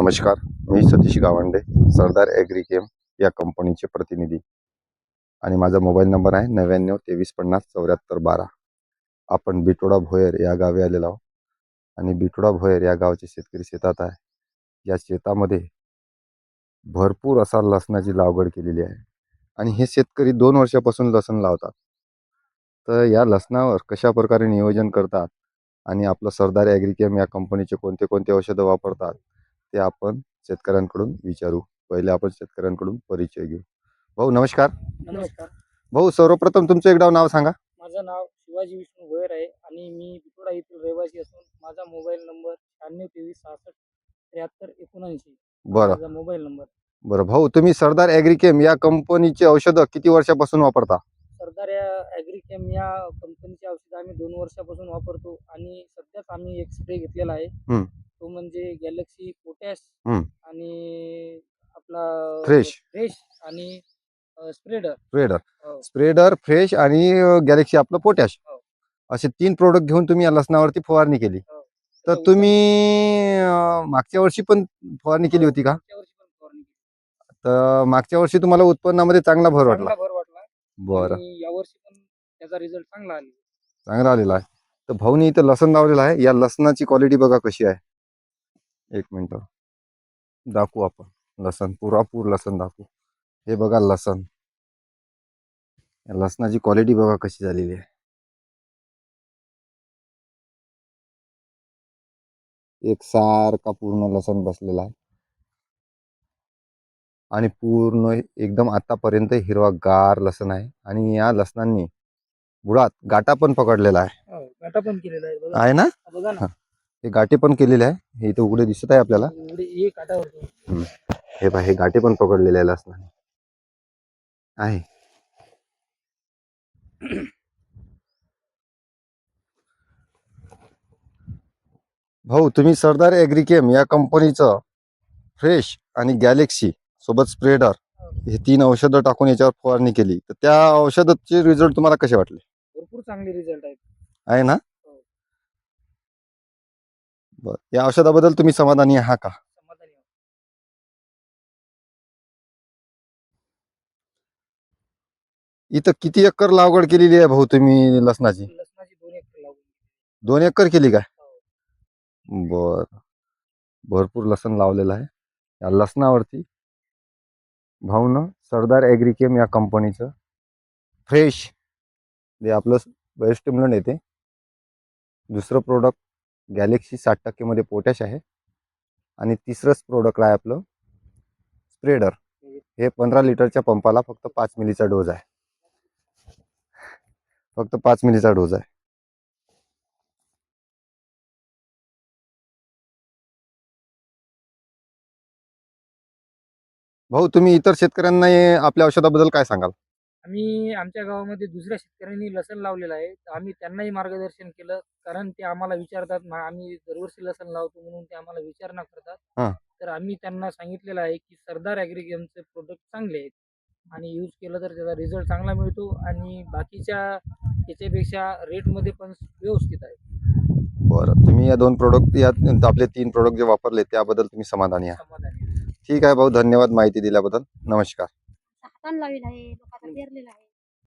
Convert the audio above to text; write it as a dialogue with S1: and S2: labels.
S1: नमस्कार मी सतीश गावंडे सरदार ॲग्रिकेम या कंपनीचे प्रतिनिधी. आणि माझा मोबाईल नंबर आहे नव्याण्णव तेवीस पन्नास चौऱ्याहत्तर बारा. आपण बिटोडा भोयर या गावी आलेलो आहोत. आणि बिटोडा भोयर या गावचे शेतकरी शेतात आहे. या शेतामध्ये भरपूर असा लसणाची लागवड केलेली आहे. आणि हे शेतकरी दोन वर्षापासून लसण लावतात. तर या लसणावर कशा प्रकारे नियोजन करतात? आणि आपलं सरदार ॲग्रिकेम या कंपनीचे कोणते कोणते औषधं वापरतात? ते आपण शेतकऱ्यांकडून विचारू. पहिले आपण शेतकऱ्यांकडून परिचय घेऊ. भाऊ नमस्कार.
S2: नमस्कार.
S1: भाऊ सर्वप्रथम तुमचं एकदा नाव सांगा.
S2: माझं नाव शिवाजी विष्णू भोयर आहे आणि मी बिटोडा येथील रहिवासी असून माझा मोबाईल नंबर शहाण्णव तेवीस सहासष्ट त्र्याहत्तर एकोणऐंशी
S1: बरं.
S2: माझा मोबाईल नंबर.
S1: बरं. भाऊ तुम्ही सरदार ॲग्रिकेम या कंपनीचे औषधं किती वर्षापासून वापरता?
S2: सरदार या ॲग्रिकेम या कंपनीचे औषध आम्ही दोन वर्षापासून वापरतो आणि सध्याच आम्ही एक स्प्रे घेतलेला आहे.
S1: हम्म.
S2: तो म्हणजे गॅलेक्सी पोटॅश
S1: हम्म.
S2: आणि आपला
S1: फ्रेश.
S2: फ्रेश आणि स्प्रेडर.
S1: स्प्रेडर.
S2: हो.
S1: स्प्रेडर फ्रेश आणि गॅलेक्सी आपलं पोटॅश.
S2: हो.
S1: असे तीन प्रोडक्ट घेऊन तुम्ही या लसणावरती फवारणी केली.
S2: हो.
S1: तर तुम्ही अं, मागच्या वर्षी पण फवारणी केली होती का. तर मागच्या वर्षी तुम्हाला उत्पन्नामध्ये चांगला भर वाटला.
S2: चांगला भर वाटला.
S1: बरं.
S2: आणि यावर्षी पण त्याचा रिझल्ट चांगला आला
S1: चांगला आलेला आहे. तर भाऊनी इथं लसण लावलेलं आहे. या लसणाची क्वालिटी बघा कशी आहे. एक मिनिट. दाखवू आपण. लसण पुरापूर लसण दाखवू. हे बघा लसण. लसणाची क्वालिटी बघा कशी झालेली आहे. एक सारखा पूर्ण लसण बसलेला आहे. आणि पूर्ण एकदम आतापर्यंत हिरवा गार लसण आहे. आणि या लसणांनी बुडात गाटा पण पकडलेला आहे.
S2: हो गाठा पण केलेला आहे.
S1: ना?
S2: बघा ना.
S1: हे गाठी पण केलेले आहे. हे इथे उघडे दिसत आहे आपल्याला. हे पहा हे गाठी पण पकडलेले आहे लसणाने. आहे. भाऊ तुम्ही सरदार ॲग्रिकेम या कंपनीचं फ्रेश आणि गॅलेक्सी सोबत स्प्रेडर हे तीन औषधं टाकून याच्यावर फवारणी केली. तर त्या औषधाचे रिझल्ट तुम्हाला कसे वाटले?
S2: भरपूर चांगले रिझल्ट आहेत.
S1: आहे ना? बर. या औषधाबद्दल तुम्ही समाधानी आहात का?
S2: समाधानी आहोत.
S1: इथं किती एकर लागवड केलेली आहे भाऊ तुम्ही लसणाची?
S2: लसणाची दोन एकर लागवड
S1: दोन एकर केली काय?
S2: हो.
S1: बर. भरपूर लसण लावलेलं आहे. या लसणावरती भाऊनं सरदार ॲग्रिकेम या कंपनीचं फ्रेश जे आपलं बेस्ट मिळून येते. दुसरं प्रोडक्ट गॅलेक्सी साठ टक्केमध्ये पोटॅश आहे. आणि तिसरंच प्रोडक्ट आहे आपलं स्प्रेडर. हे पंधरा लिटरच्या पंपाला फक्त पाच मिलीचा डोज आहे. फक्त पाच मिलीचा डोज आहे. भाऊ तुम्ही इतर शेतकऱ्यांना आपल्या औषधाबद्दल काय सांगाल?
S2: आम्ही आमच्या गावामध्ये दुसऱ्या शेतकऱ्यांनी लसण लावलेलं आहे. तर आम्ही त्यांनाही मार्गदर्शन केलं कारण ते आम्हाला विचारतात "मा- आम्ही दरवर्षी लसण लावतो म्हणून ते आम्हाला विचारणा
S1: हा.
S2: करतात. तर आम्ही त्यांना सांगितलेलं आहे की सरदार ॲग्रिगेमचे प्रोडक्ट चांगले आहेत आणि यूज केलं तर त्याचा रिझल्ट चांगला मिळतो आणि बाकीच्या याच्यापेक्षा रेटमध्ये पण व्यवस्थित आहे.
S1: बरं तुम्ही या दोन प्रोडक्ट या आपले तीन प्रोडक्ट जे वापरले त्याबद्दल तुम्ही समाधानी आहात.
S2: समाधानी आहे.
S1: ठीक आहे भाऊ धन्यवाद माहिती दिल्याबद्दल. नमस्कार.
S3: हातानं लावेल आहे. ಇಯರ್ಲಿಲ್ಲ